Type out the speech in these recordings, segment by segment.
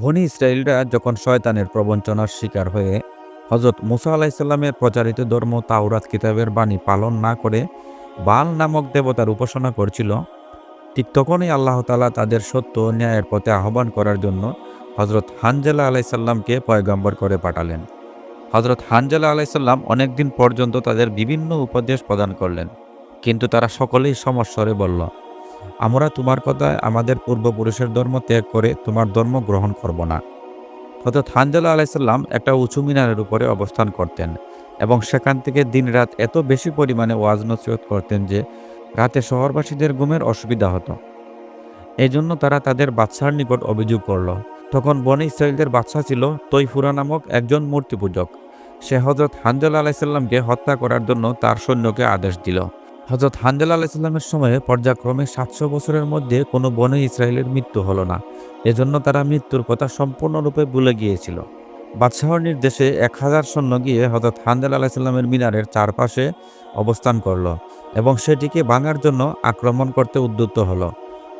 বনি ইসরায়েলরা যখন শয়তানের প্রবঞ্চনার শিকার হয়ে হজরত মুসা আলাহিসাল্লামের প্রচারিত ধর্ম তাওরাত কিতাবের বাণী পালন না করে বাল নামক দেবতার উপাসনা করছিল, ঠিক তখনই আল্লাহ তালা তাদের সত্য ন্যায়ের পথে আহ্বান করার জন্য হজরত হানজেলা আলাইসাল্লামকে পয়গম্বর করে পাঠালেন। হজরত হানজেলা আলাইসাল্লাম অনেকদিন পর্যন্ত তাদের বিভিন্ন উপদেশ প্রদান করলেন, কিন্তু তারা সকলেই সমস্বরে বলল আমরা তোমার কথায় আমাদের পূর্বপুরুষের ধর্ম ত্যাগ করে তোমার ধর্ম গ্রহণ করব না। হজরত হানজালা আলাইসাল্লাম একটা উঁচু মিনারের উপরে অবস্থান করতেন এবং সেখান থেকে দিনরাত এত বেশি পরিমাণে ওয়াজ নসিহত করতেন যে রাতে শহরবাসীদের ঘুমের অসুবিধা হতো। এই জন্য তারা তাদের বাদশার নিকট অভিযোগ করল, তখন বনে ইসরায়েলদের বাচ্চা ছিল তৈফুরা নামক একজন মূর্তি পূজক সে হজরত হানজালা আলাইসাল্লামকে হত্যা করার জন্য তার সৈন্যকে আদেশ দিল। হজরত হানজালা আলাইসাল্লামের সময়ে পর্যায়ক্রমে সাতশো বছরের মধ্যে কোনো বনে ইসরায়েলের মৃত্যু হলো না। এজন্য তারা মৃত্যুর কথা সম্পূর্ণরূপে ভুলে গিয়েছিল। বাদশাহর নির্দেশে এক হাজার সৈন্য গিয়ে হজরত হানজাল আলাহিসাল্লামের মিনারের চারপাশে অবস্থান করল এবং সেটিকে ভাঙার জন্য আক্রমণ করতে উদ্যুত হলো।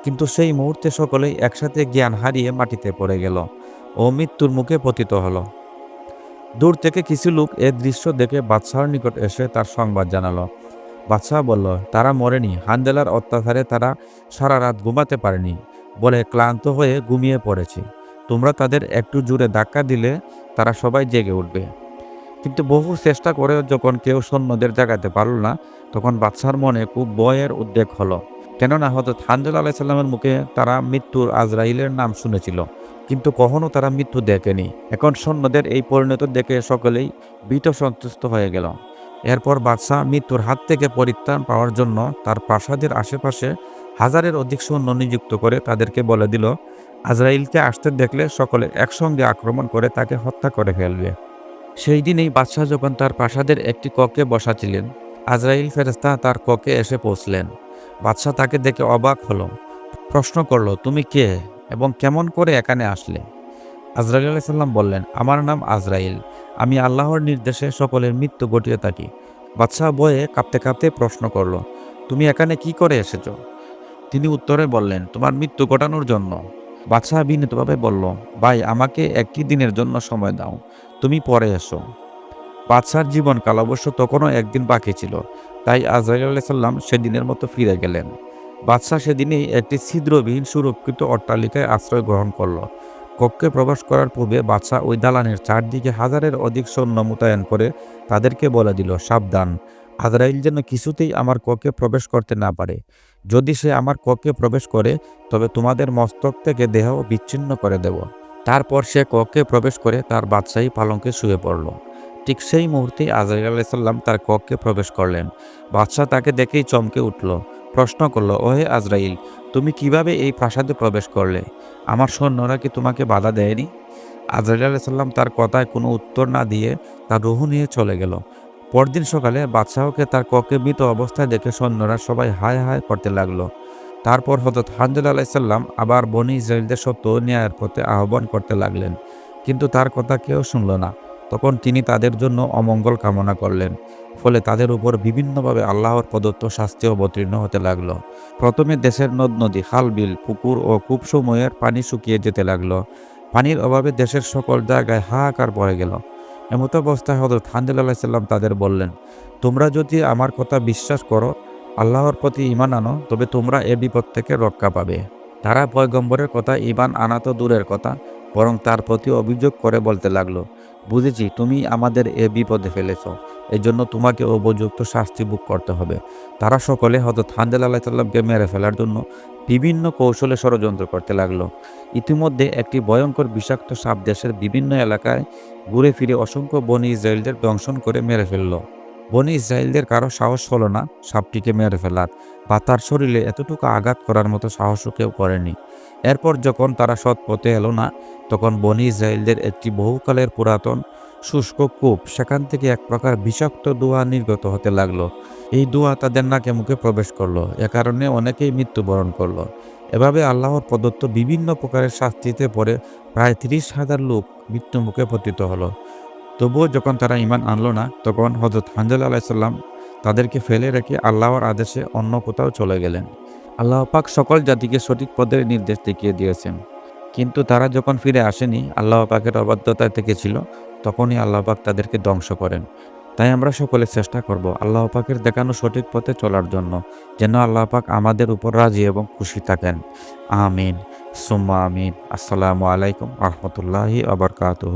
কিন্তু সেই মুহূর্তে সকলেই একসাথে জ্ঞান হারিয়ে মাটিতে পড়ে গেল ও মৃত্যুর মুখে পতিত হলো। দূর থেকে কিছু লোক এ দৃশ্য দেখে বাদশাহর নিকট এসে তার সংবাদ জানালো। বাদশাহ বলল, তারা মরেনি হানজেলার অত্যাচারে তারা সারা রাত ঘুমাতে পারেনি বলে ক্লান্ত হয়ে ঘুমিয়ে পড়েছি। তোমরা তাদের একটু জুড়ে ধাক্কা দিলে তারা সবাই জেগে উঠবে। কিন্তু বহু চেষ্টা করেও যখন কেউ সৈন্যদের জাগাতে পারল না, তখন বাদশার মনে খুব ভয়ের উদ্বেগ হলো। কেননা হজরত হানজুল আলাইসাল্লামের মুখে তারা মৃত্যুর আজরাইলের নাম শুনেছিল, কিন্তু কখনও তারা মৃত্যু দেখেনি। এখন সৈন্যদের এই পরিণত দেখে সকলেই ভীত সন্তুষ্ট হয়ে গেল। এরপর বাদশাহ মৃত্যুর হাত থেকে পরিত্রাণ পাওয়ার জন্য তার প্রাসাদের আশেপাশে হাজারের অধিক সৈন্য নিযুক্ত করে তাদেরকে বলে দিল, আজরাইলকে আসতে দেখলে সকলে একসঙ্গে আক্রমণ করে তাকে হত্যা করে ফেলবে। সেই দিনেই বাদশাহ যখন তার প্রাসাদের একটি কক্ষে বসাছিলেন, আজরাইল ফেরেস্তা তার কক্ষে এসে পৌঁছলেন। বাদশাহ তাকে দেখে অবাক হলো, প্রশ্ন করল, তুমি কে এবং কেমন করে এখানে আসলে? আজরাইল আলাইসাল্লাম বললেন, আমার নাম আজরাইল। আমি আল্লাহর নির্দেশে সকলের মৃত্যু ঘটিয়ে থাকি। বাদশাহ বয়ে কাঁপতে কাঁপতে প্রশ্ন করল, তুমি এখানে কি করে এসেছ? তিনি উত্তরে বললেন, তোমার মৃত্যু ঘটানোর জন্য। বাদশাহ বিনীতভাবে বলল, ভাই, আমাকে একটি দিনের জন্য সময় দাও। তুমি পরে এসো। বাদশার জীবনকাল অবশ্য তখনও একদিন বাকি ছিল, তাই আজরাইল সাল্লাম সেদিনের মতো ফিরে গেলেন। বাদশাহ সেদিনেই একটি ছিদ্রবিহীন সুরক্ষিত অট্টালিকায় আশ্রয় গ্রহণ করল। কক্ষে প্রবেশ করার পূর্বে বাদশাহ ওই দালানের চারদিকে হাজারের অধিক সৈন্য মোতায়েন করে তাদেরকে বলে দিল, সাবধান। আজরাইল যেন কিছুতেই আমার কক্ষে প্রবেশ করতে না পারে। যদি সে আমার কক্ষে প্রবেশ করে, তবে তোমাদের মস্তক থেকে দেহ বিচ্ছিন্ন করে দেব। তারপর সে কক্ষে প্রবেশ করে তার বাদশাহী পালঙ্কে শুয়ে পড়ল। ঠিক সেই মুহূর্তে আজরাইল আলাইসাল্লাম তার কক্ষে প্রবেশ করলেন। বাদশাহ তাকে দেখেই চমকে উঠল। প্রশ্ন করল, ওহে আজরাইল, তুমি কীভাবে এই প্রাসাদে প্রবেশ করলে? আমার সৈন্যরা কি তোমাকে বাধা দেয়নি? আজরাইল আলাইসাল্লাম তার কথায় কোনো উত্তর না দিয়ে তার রুহু নিয়ে চলে গেল। পরদিন সকালে বাদশাহকে তার কক্ষে মৃত অবস্থায় দেখে সৈন্যরা সবাই হায় হায় করতে লাগল। তারপর হজরত হানজুল আলাইসাল্লাম আবার বনি ইসরায়েলদের সত্য ন্যায়ের পথে আহ্বান করতে লাগলেন। কিন্তু তার কথা কেউ শুনল না। তখন তিনি তাদের জন্য অমঙ্গল কামনা করলেন। ফলে তাদের উপর বিভিন্নভাবে আল্লাহর প্রদত্ত শাস্তি অবতীর্ণ হতে লাগল। প্রথমে দেশের নদ, নদী, খাল, বিল, পুকুর ও কূপসমূহের পানি শুকিয়ে যেতে লাগল। পানির অভাবে দেশের সকল জায়গায় হাহাকার পড়ে গেল। এমত অবস্থায় হজরত হানজুল আলাহিসাল্লাম তাদের বললেন, তোমরা যদি আমার কথা বিশ্বাস করো, আল্লাহর প্রতি ইমান আনো, তবে তোমরা এ বিপদ থেকে রক্ষা পাবে। তারা পয়গম্বরের কথা ইমান আনা তো দূরের কথা, বরং তার প্রতি অভিযোগ করে বলতে লাগল বুঝেছি, তুমি আমাদের এ বিপদে ফেলেছ। এই জন্য তোমাকে উপযুক্ত শাস্তি বুক করতে হবে। তারা সকলে হজরত হানজাল আলাহিসাল্লামকে মেরে ফেলার জন্য বিভিন্ন কৌশলে ষড়যন্ত্র করতে লাগল। ইতিমধ্যে একটি ভয়ঙ্কর বিষাক্ত সাপ দেশের বিভিন্ন এলাকায় ঘুরে ফিরে অসংখ্য বনি ইসরায়েলদের দংশন করে মেরে ফেলল। বনি ইসরায়েলদের কারও সাহস হলো না, সাপটিকে মেরে ফেলার বা তার শরীরে এতটুকু আঘাত করার মতো সাহসও কেউ করেনি। এরপর যখন তারা সৎ পথে এলো না, তখন বনি ইসরায়েলদের একটি বহুকালের পুরাতন শুষ্ক কূপ সেখান থেকে এক প্রকার বিষাক্ত দোয়া নির্গত হতে লাগল। এই দোয়া তাদের নাকে মুখে প্রবেশ করল, এ কারণে অনেকেই মৃত্যুবরণ করল। এভাবে আল্লাহর প্রদত্ত বিভিন্ন প্রকারের শাস্তিতে পড়ে প্রায় তিরিশ হাজার লোক মৃত্যু মুখে পতিত হলো। তবুও যখন তারা ইমান আনলো না, তখন হজরত হানজাল আলাইসাল্লাম তাদেরকে ফেলে রেখে আল্লাহর আদেশে অন্য কোথাও চলে গেলেন। আল্লাহ পাক সকল জাতিকে সঠিক পদের নির্দেশ দেখিয়ে দিয়েছেন। কিন্তু তারা যখন ফিরে আসেনি, আল্লাহ পাকের অবাধ্যতা থেকে ছিল তখনই আল্লাহ পাক তাদেরকে ধ্বংস করেন। তাই আমরা সকলে চেষ্টা করব আল্লাহ পাকের দেখানো সঠিক পথে চলার জন্য, যেন আল্লাহ পাক আমাদের উপর রাজি এবং খুশি থাকেন। আমিন। সুম্মা আমিন। আসসালামু আলাইকুম রহমতুল্লাহি আবরকাতুহ